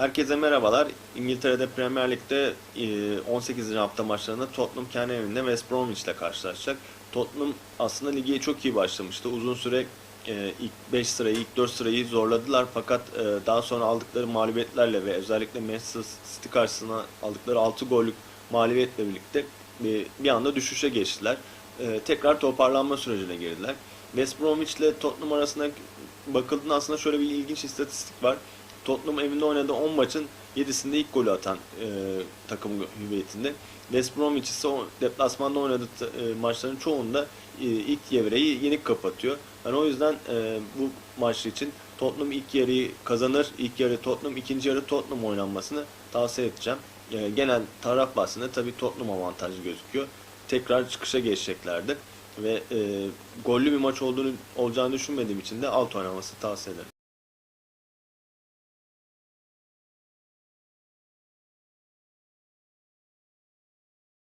Herkese merhabalar. İngiltere'de Premier Lig'de e, 18. hafta maçlarında Tottenham kendi evinde West Bromwich ile karşılaşacak. Tottenham aslında lige çok iyi başlamıştı. Uzun süre e, ilk 5 sırayı, ilk 4 sırayı zorladılar fakat e, daha sonra aldıkları mağlubiyetlerle ve özellikle Manchester City karşısına aldıkları 6 gollük mağlubiyetle birlikte bir, anda düşüşe geçtiler. E, tekrar toparlanma sürecine girdiler. West Bromwich ile Tottenham arasında bakıldığında aslında şöyle bir ilginç istatistik var. Tottenham evinde oynadığı 10 maçın 7'sinde ilk golü atan e, takım hüviyetinde. West Bromwich ise deplasmanda oynadığı e, maçların çoğunda e, ilk devreyi yenik kapatıyor. Yani o yüzden e, bu maç için Tottenham ilk yarıyı kazanır, ilk yarı Tottenham, ikinci yarı Tottenham oynanmasını tavsiye edeceğim. E, genel taraf bahsinde tabii Tottenham avantajlı gözüküyor. Tekrar çıkışa geçeceklerdir ve e, gollü bir maç olduğunu olacağını düşünmediğim için de alt oynaması tavsiye ederim.